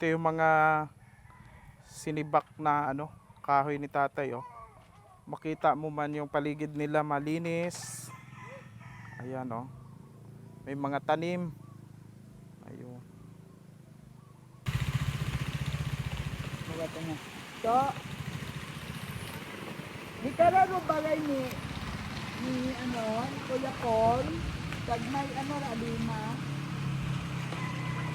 Ito yung mga sinibak na ano, kahoy ni tatay oh. Makita mo man yung paligid nila malinis. Ayan oh. May mga tanim. Ayun. Magato mo. So, di kararo balay ni ni ano, Kuya Paul, kag may ano alima.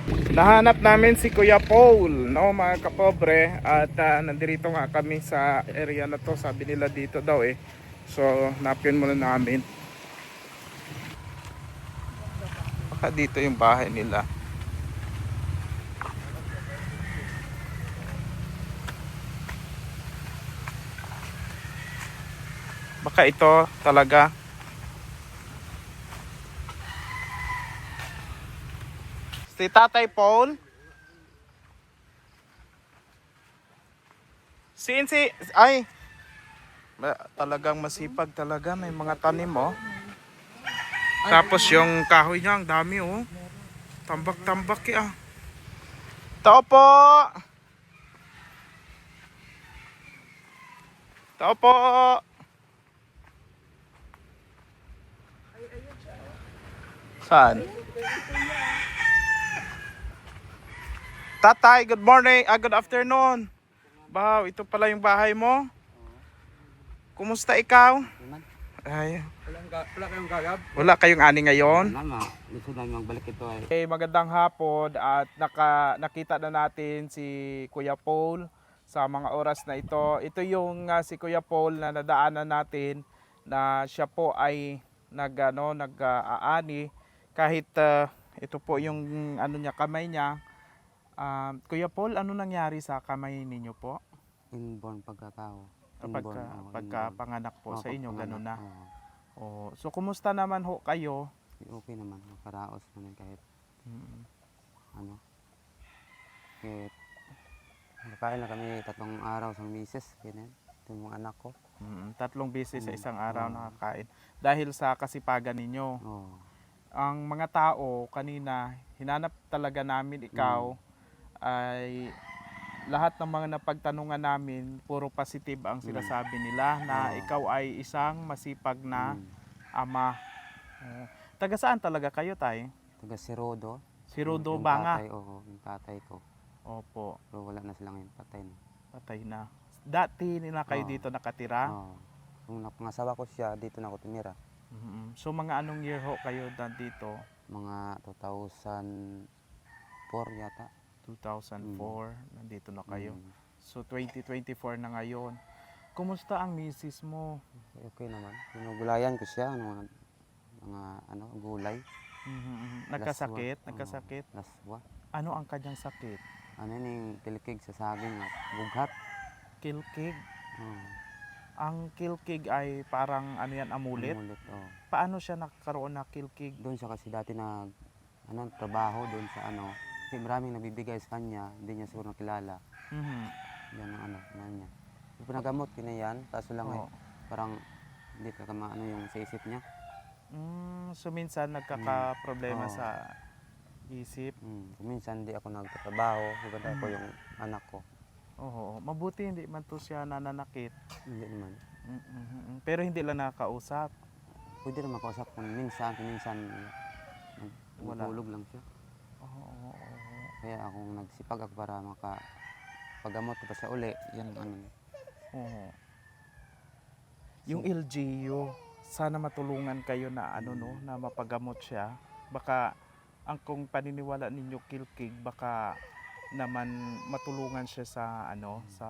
Nahanap namin si Kuya Paul, no, mga kapobre. At ah, nandito nga kami sa area na to. Sabi nila dito daw eh. So, napin muna namin. Baka dito yung bahay nila. Baka ito talaga Si Tatay Paul. Si ay Ma- talagang masipag talaga may mga tanim oh. Tapos yung kahoy niya ang dami oh. Tambak-tambak ya. Tao po. Tao po. Saan? Tatay, good morning. Ah, good afternoon. Wow, ito pala yung bahay mo. Kumusta ikaw? Ay, wala kayong gagab? wala kayong ani ngayon. Mama, gusto namin magbalik ito ay. Okay, magandang hapon at naka, nakita na natin si Kuya Paul sa mga oras na ito. Ito yung ah, si Kuya Paul na nadaanan natin na siya po ay nag ano, nag-aani kahit ah, ito po yung ano niya kamay niya. Ah, Kuya Paul, ano nangyari sa kamay ninyo po? Inborn pagkatao. Pagka, Inborn, pagka inborn. panganak po Oo, sa inyo, ganun na. oo. Oh, so kumusta naman ho kayo? Okay naman, makaraos naman kahit Mm. ano. Kahit Nakain na kami tatlong araw sa misis, ganyan. Ito yung anak ko. Mm, tatlong beses sa Mm, isang araw oo. nakakain. Dahil sa kasipagan ninyo. Oo. Ang mga tao kanina, hinanap talaga namin ikaw ay lahat ng mga napagtanungan namin, puro positive ang sinasabi nila na ikaw ay isang masipag na Mm. ama. Oo. taga saan talaga kayo, tay? Taga si Rodo. Si Rodo Yung Banga? Tatay, oo, yung tatay ko. Opo, Pero wala na sila ngayon, patay na. patay na. Dati nila kayo Oo. dito nakatira? Oo. Nung napangasawa ko siya, dito na ako tumira. Mhm. So mga anong year ho kayo dito? Mga 2004 yata. 2004, nandito na kayo. Mm. So 2024 na ngayon. Kumusta ang misis mo? Okay, naman. Pinugulayan ko siya, ano, mga, mga ano, gulay. Mhm. Nagkasakit? Laswa. Nagkasakit? Oo, laswa. Ano ang kanyang sakit? Ano yun yung tilikig sa saging at bughat. Kilkig. Oo, Ang kilkig ay parang ano yan, amulit. amulit, oo. Paano siya nakakaroon na kilkig? Doon siya kasi dati nag, ano, trabaho doon sa ano. Kasi maraming nabibigay sa kanya, hindi niya siguro nakilala. Mhm. Yan ang ano, ano niya. Pinagamot ko na yan, kaso lang eh, Oo. parang hindi ka ano yung sa isip niya. Mm, so minsan nagkaka-problema Oo. sa isip. Hmm. Minsan hindi ako nagtatrabaho, ko Mm. yung anak ko. Oo, mabuti hindi man to siya nananakit. Hindi naman. Mm, mm, mm. Pero hindi lang nakakausap. Pwede naman makausap kung minsan, kung minsan Wala. nagtulog lang siya. Kaya ako nagsipag ako para maka paggamot ko pa siya uli. Yan ang ano. Oo. Yung LGU, sana matulungan kayo na ano no, na mapagamot siya. Baka ang kung paniniwala ninyo kilkig, baka naman matulungan siya sa ano, sa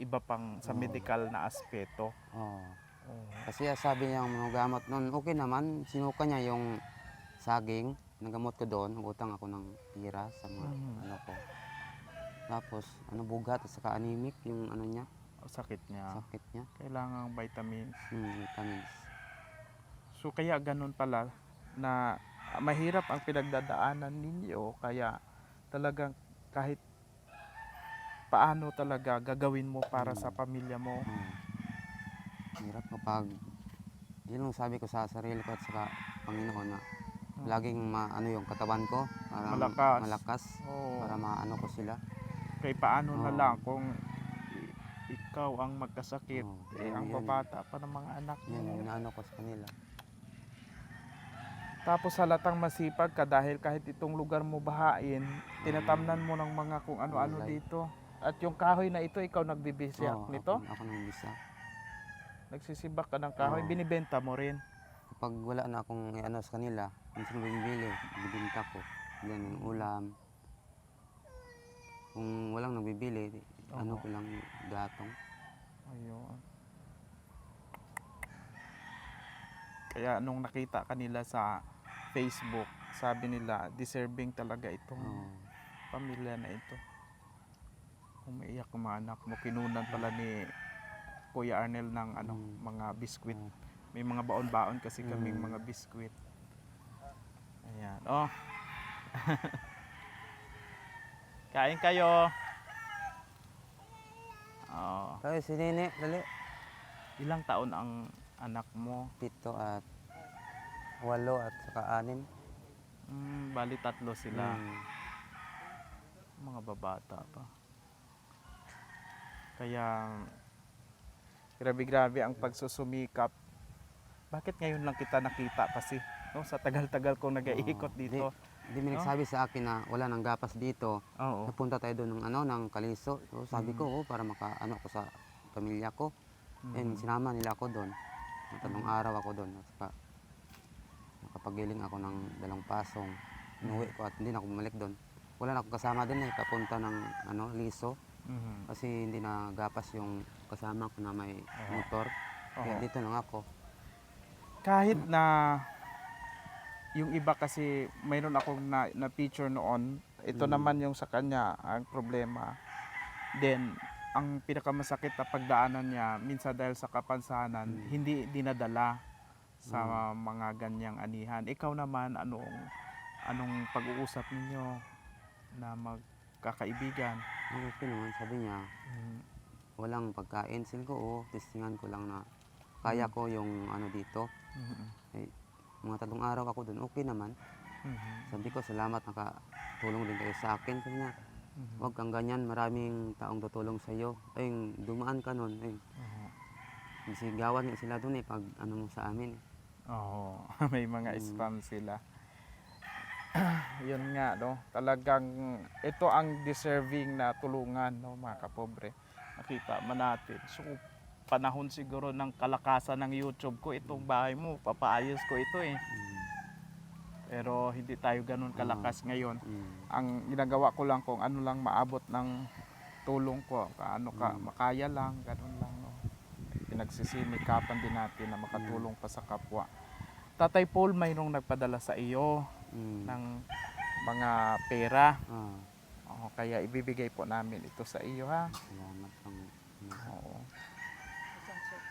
iba pang sa Oo. medical na aspeto. Oo. Oo. Kasi sabi niya mga gamot noon, okay naman. Sinuka niya yung saging. Nagamot ko doon. Utang ako ng tira sa mga Mhm. ano ko. Tapos, ano bugat at saka anemic yung ano niya, Sakit niya. sakit niya. Kailangan vitamins. Hmm, vitamins. So kaya ganun pala na ah, mahirap ang pinagdadaanan ninyo kaya talagang kahit paano talaga gagawin mo para sa Mm. pamilya mo. Oo. Hirap kapag, yun ang sabi ko sa sarili ko at saka Panginoon na laging ma, ano yung katawan ko para Malakas. malakas Oo. para maano ko sila. Kay paano na Oo. lang kung i- ikaw ang magkasakit, Oo. eh, ang Yan, yan. babata pa ng mga anak Yan mo. yung inaano ko sa kanila. Tapos halatang masipag ka dahil kahit itong lugar mo bahain, tinatamnan mo ng mga kung ano-ano Gulay. dito. At yung kahoy na ito, ikaw nagbibisyak Oo, nito? Ako, ako nang. Nagsisibak ka ng kahoy, Oo. binibenta mo rin. Kapag wala na akong ano sa kanila, minsan bibili, bibinta ko. Yan yung ulam. Kung walang nagbibili, di- ano Oo. ko lang gatong. Ayun. Kaya nung nakita kanila sa Facebook, sabi nila, deserving talaga itong Oo. pamilya na ito. Umiiyak ang mga anak mo. Kinunan pala ni Kuya Arnel ng ano, Mm. mga biskwit. Oo. May mga baon-baon kasi kaming Mm. mga biskwit. Ayan. Oh. Kain kayo. Oh. Tayo si Nene, dali. Ilang taon ang anak mo? Pito at walo at saka anim. Hmm, bali tatlo sila. Mm. Mga babata pa. Kaya grabe-grabe ang pagsusumikap. Bakit ngayon lang kita nakita kasi? No, sa tagal-tagal kong nag-iikot dito. Di may No? nagsabi sa akin na wala nang gapas dito. Oo. Napunta tayo doon ng ano ng Kaliso. So, sabi Mm. ko, oh, para maka ano ko sa pamilya ko. And Mhm. sinama nila ako doon. Ng Tatlong araw ako doon. At saka nakapagiling ako ng dalawang pasong. Inuwi ko at hindi na ako bumalik doon. Wala na ako kasama din eh, papunta ng ano, Liso. Mhm. Kasi hindi na gapas yung kasama ko na may Oo. motor. Kaya Oo. dito lang ako. Kahit na yung iba kasi mayroon akong na, na picture noon, ito Mm. naman yung sa kanya ang problema. Then ang pinakamasakit na pagdaanan niya minsan dahil sa kapansanan, Mm. hindi dinadala sa mga ganyang anihan. Ikaw naman anong anong pag-uusap ninyo na magkakaibigan? Okay naman, sabi niya, Mm. walang pagkain. Sabi ko, oo, testingan ko lang na kaya ko yung ano dito. Mhm. Mga tatlong araw ako doon, okay naman. Mhm. Sabi ko, salamat nakatulong din kayo sa akin. Sabi niya, Mhm. huwag kang ganyan, maraming taong tutulong sa iyo. Ay, dumaan ka nun. Ay, Oo. sigawan nga sila doon eh, pag ano mo sa amin. Oo, may mga Mm. spam sila. Yun nga, no? Talagang ito ang deserving na tulungan, no, mga kapobre. Nakita man natin. So, panahon siguro ng kalakasan ng YouTube ko, itong bahay mo, papaayos ko ito eh. Mm, Pero hindi tayo ganun kalakas ngayon. mm, Ang ginagawa ko lang kung ano lang maabot ng tulong ko, kaano ka, Mm. makaya lang, ganun lang, no. Pinagsisimikapan din natin na makatulong pa sa kapwa. Tatay Paul, mayroong nagpadala sa iyo mm. ng mga pera. Ah, Oo, kaya ibibigay po namin ito sa iyo ha. salamat pang Oo.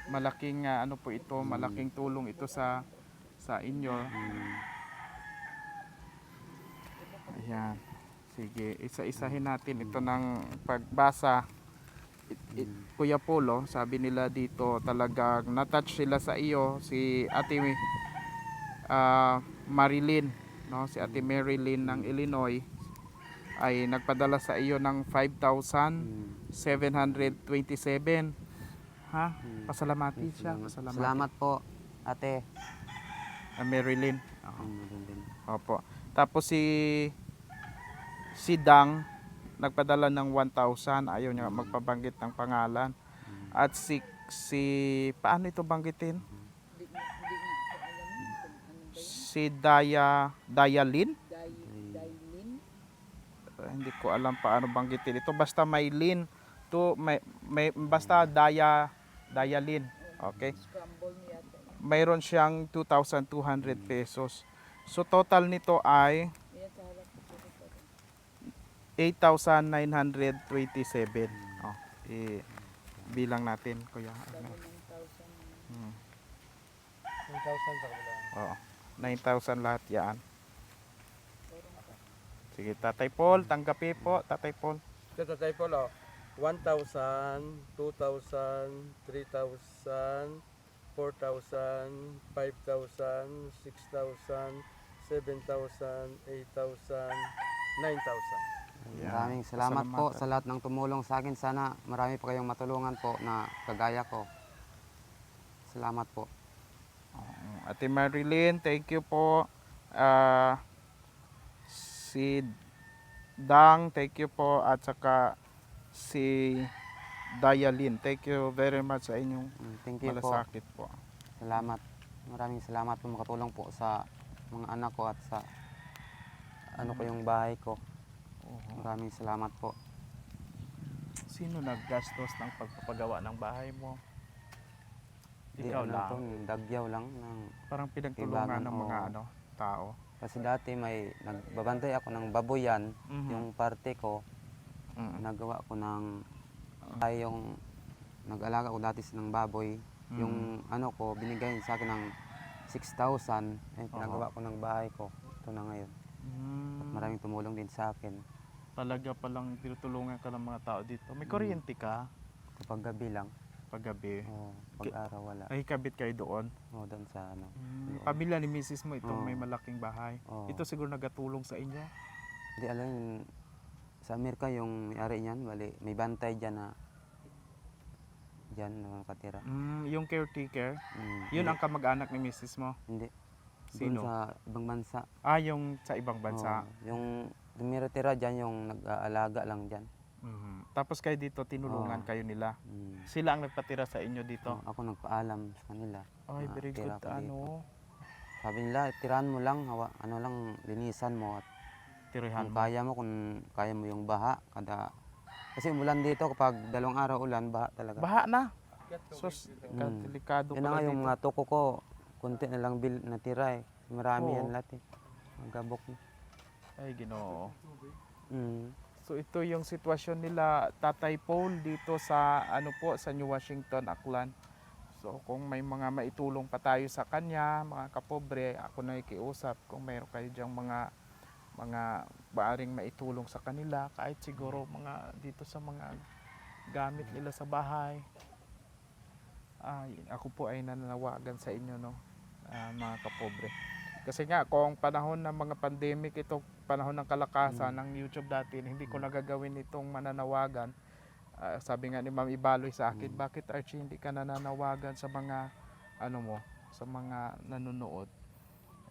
Malaking ah, ano po ito, malaking tulong ito sa sa inyo. mm, Ayan. Sige, isa-isahin natin ito ng pagbasa. It- it- mm, Kuya Polo, sabi nila dito talagang natouch sila sa iyo si Ate ah, Marilyn, no? Si Ate Marilyn ng Illinois ay nagpadala sa iyo ng 5,727. Ha? mm. Pasalamati Yes, siya. salamat. Pasalamati. Salamat po, ate. Ah, Marilyn. Oo. Ang magandang. Opo. Tapos si si Dang nagpadala ng 1,000. Ayaw niya magpabanggit ng pangalan. At si si paano ito banggitin? Si Daya Dayalin? Uh, hindi ko alam paano banggitin ito. Basta may lin to may, may basta Daya Dayalin. Okay? Mayroon siyang 2,200 pesos. So total nito ay Yan sa harap ko. sa harap. 8,927. Oh, eh, bilang natin, kuya. Hmm. 1,000 sa kabila. Oo. 9,000 lahat yan. Sige, Tatay Paul, tanggapi po, Tatay Paul. Tayo po, lo. 1,000, 2,000, 3,000, 4,000, 5,000, 6,000, 7,000, 8,000, 9,000. Yeah. Maraming salamat po Pasalamatan. sa lahat ng tumulong sa akin. Sana marami pa kayong matulungan po na kagaya ko. Salamat po. Ate Marilyn, thank you po. Ah, si Dang, thank you po. At saka si Dayalin, thank you very much sa inyong Mm, Thank you po. malasakit po. Salamat. Maraming salamat po makatulong po sa mga anak ko at sa ano ko yung bahay ko. Oo. Maraming salamat po. Sino naggastos ng pagpapagawa ng bahay mo? Di Ikaw ano lang. po, dagyaw lang ng Parang pinagtulungan ng mga oo. ano, tao. kasi dati may nagbabantay ako ng baboyan, Mhm. yung parte ko, Mm. nagawa ko ng ay yung nag-alaga ko dati ng baboy, Mm. yung ano ko binigay sa akin ng 6,000, eh, pinagawa ko ng bahay ko. Ito na ngayon. Mm. At maraming tumulong din sa akin. Talaga palang tinutulungan ka ng mga tao dito. Mm. May kuryente ka Kapag gabi lang, paggabi. o pag araw wala. Ay, kabit kayo doon. O doon sa ano. Mm, Doon. pamilya ni Mrs. mo itong Oo. may malaking bahay. Oo. Ito siguro nagatulong sa inyo. Hindi alam sa Amerika yung may-ari niyan, bali, may bantay dyan na dyan na nakatira. Mm, yung caretaker, Mm, yun hindi, ang kamag-anak ni Mrs. mo. Hindi. Sino? Doon sa ibang bansa. Ah, yung sa ibang bansa. Oo, yung tumitira dyan, yung nag-aalaga lang dyan. Mhm. Tapos kayo dito, tinulungan Oo. kayo nila. Mm. Sila ang nagpatira sa inyo dito. Oo, ako nagpaalam sa kanila. Ay, na very good. ko dito. Ano, Sabi nila, tirahan mo lang, hawa, ano lang, linisan mo at tirihan kung mo. kaya mo, kung kaya mo yung baha, kada... Kasi umulan dito, kapag dalawang araw ulan, baha talaga. Baha na. Sus, Mm. delikado Yan na pala nga yung dito. mga tuko ko, kunti na lang bil natira eh. Marami Oo. yan lahat eh. Magabok. Ay, ginoo. Mm. So ito yung sitwasyon nila Tatay Paul dito sa ano po sa New Washington, Aklan. So kung may mga maitulong pa tayo sa kanya, mga kapobre, ako na ikiusap kung mayroon kayo diyang mga mga maaring maitulong sa kanila kahit siguro mga dito sa mga gamit nila sa bahay. Ay, ako po ay nananawagan sa inyo no, ah, mga kapobre. Kasi nga kung panahon ng mga pandemic ito, panahon ng kalakasan ng YouTube dati, hindi ko nagagawin itong mananawagan. Ah, sabi nga ni Ma'am Ibaloy sa akin, bakit Archie hindi ka nananawagan sa mga ano mo, sa mga nanonood?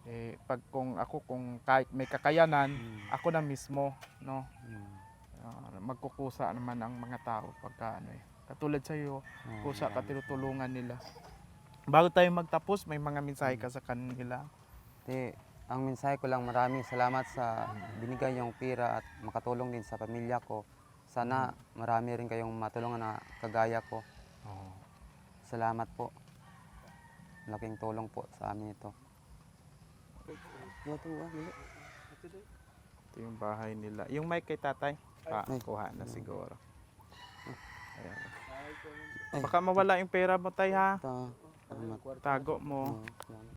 Eh, pag kung ako kung kahit may kakayanan, Mm. ako na mismo, no? Mm. Ah, magkukusa naman ang mga tao pagka ano eh. Katulad sa iyo, Oo, kusa ka tinutulungan nila. Bago tayo magtapos, may mga mensahe ka sa kanila. Te, ang mensahe ko lang maraming salamat sa binigay yung pira at makatulong din sa pamilya ko. Sana marami rin kayong matulungan na kagaya ko. Salamat po. Laking tulong po sa amin ito. Ito yung bahay nila. Yung mic kay tatay, Ay. kuha na siguro. Ayan. Ay. Baka mawala yung pera mo tay ha. Ito. Tago mo. Salamat.